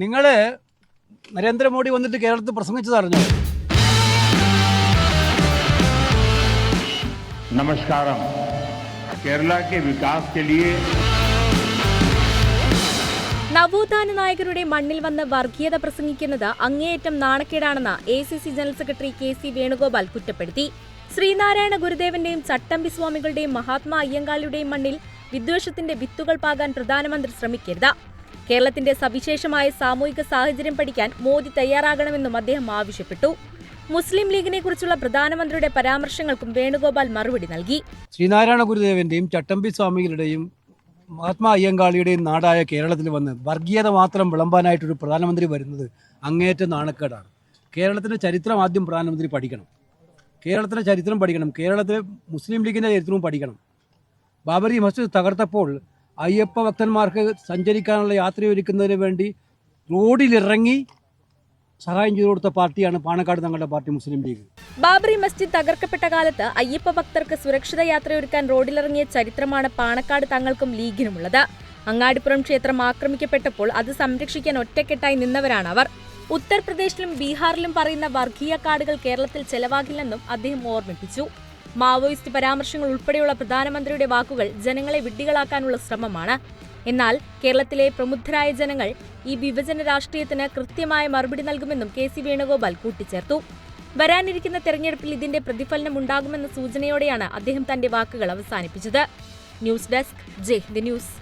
നിങ്ങൾ നരേന്ദ്രമോദി വന്നിട്ട് കേരളത്തിൽ പ്രസംഗിച്ചതറിഞ്ഞു നമസ്കാരം. കേരള വികാസ് നവോത്ഥാന നായകരുടെ മണ്ണിൽ വന്ന് വർഗീയത പ്രസംഗിക്കുന്നത് അങ്ങേയറ്റം നാണക്കേടാണെന്ന് A C C general secretary K C Venugopal കുറ്റപ്പെടുത്തി. ശ്രീനാരായണ ഗുരുദേവന്റെയും ചട്ടമ്പി സ്വാമികളുടെയും മഹാത്മാ അയ്യങ്കാളിയുടെയും മണ്ണിൽ വിദ്വേഷത്തിന്റെ വിത്തുകൾ പാകാൻ പ്രധാനമന്ത്രി ശ്രമിക്കരുത്. കേരളത്തിന്റെ സവിശേഷമായ സാമൂഹിക സാഹചര്യം പഠിക്കാൻ മോദി തയ്യാറാകണമെന്നും അദ്ദേഹം ആവശ്യപ്പെട്ടു. മുസ്ലിം ലീഗിനെ കുറിച്ചുള്ള പ്രധാനമന്ത്രിയുടെ പരാമർശങ്ങൾക്കും വേണുഗോപാൽ മറുപടി നൽകി. ശ്രീനാരായണ ഗുരുദേവന്റെയും ചട്ടമ്പി സ്വാമികളുടെയും മഹാത്മാ അയ്യങ്കാളിയുടെയും നാടായ കേരളത്തിൽ വന്ന് വർഗീയത മാത്രം വിളമ്പാനായിട്ടൊരു പ്രധാനമന്ത്രി വരുന്നത് അങ്ങേറ്റ നാണക്കേടാണ്. കേരളത്തിന്റെ ചരിത്രം ആദ്യം പ്രധാനമന്ത്രി പഠിക്കണം. കേരളത്തിലെ ചരിത്രം പഠിക്കണം. കേരളത്തിലെ മുസ്ലിം ലീഗിന്റെ ചരിത്രവും പഠിക്കണം. ബാബരി മസ്ജിദ് തകർത്തപ്പോൾ അയ്യപ്പ ഭക്തന്മാർക്ക് സഞ്ചരിക്കാനുള്ള യാത്രയൊരുക്കുന്നതിന് വേണ്ടി റോഡിലിറങ്ങി സഹായം ചെയ്തു കൊടുത്ത പാർട്ടിയാണ് പാണക്കാട് തങ്ങളുടെ പാർട്ടി മുസ്ലിം ലീഗ്. ബാബറി മസ്ജിദ് തകർക്കപ്പെട്ട കാലത്ത് അയ്യപ്പ ഭക്തർക്ക് സുരക്ഷിത യാത്രയൊരുക്കാൻ റോഡിലിറങ്ങിയ ചരിത്രമാണ് പാണക്കാട് തങ്ങൾക്കും ലീഗിനുമുള്ളത്. അങ്ങാടിപ്പുറം ക്ഷേത്രം ആക്രമിക്കപ്പെട്ടപ്പോൾ അത് സംരക്ഷിക്കാൻ ഒറ്റക്കെട്ടായി നിന്നവരാണ് അവർ. ഉത്തർപ്രദേശിലും ബീഹാറിലും പറയുന്ന വർഗീയ കാർഡുകൾ കേരളത്തിൽ ചെലവാകില്ലെന്നും അദ്ദേഹം ഓർമ്മിപ്പിച്ചു. മാവോയിസ്റ്റ് പരാമർശങ്ങൾ ഉൾപ്പെടെയുള്ള പ്രധാനമന്ത്രിയുടെ വാക്കുകൾ ജനങ്ങളെ വിഡ്ഢികളാക്കാനുള്ള ശ്രമമാണ്. എന്നാൽ കേരളത്തിലെ പ്രമുഖരായ ജനങ്ങൾ ഈ വിഭജന രാഷ്ട്രീയത്തിന് കൃത്യമായ മറുപടി നൽകുമെന്നും കെ സി വേണുഗോപാൽ കൂട്ടിച്ചേർത്തു. വരാനിരിക്കുന്ന തെരഞ്ഞെടുപ്പിൽ ഇതിന്റെ പ്രതിഫലനം ഉണ്ടാകുമെന്ന സൂചനയോടെയാണ് അദ്ദേഹം തന്റെ വാക്കുകൾ അവസാനിപ്പിച്ചത്. News desk Jai news.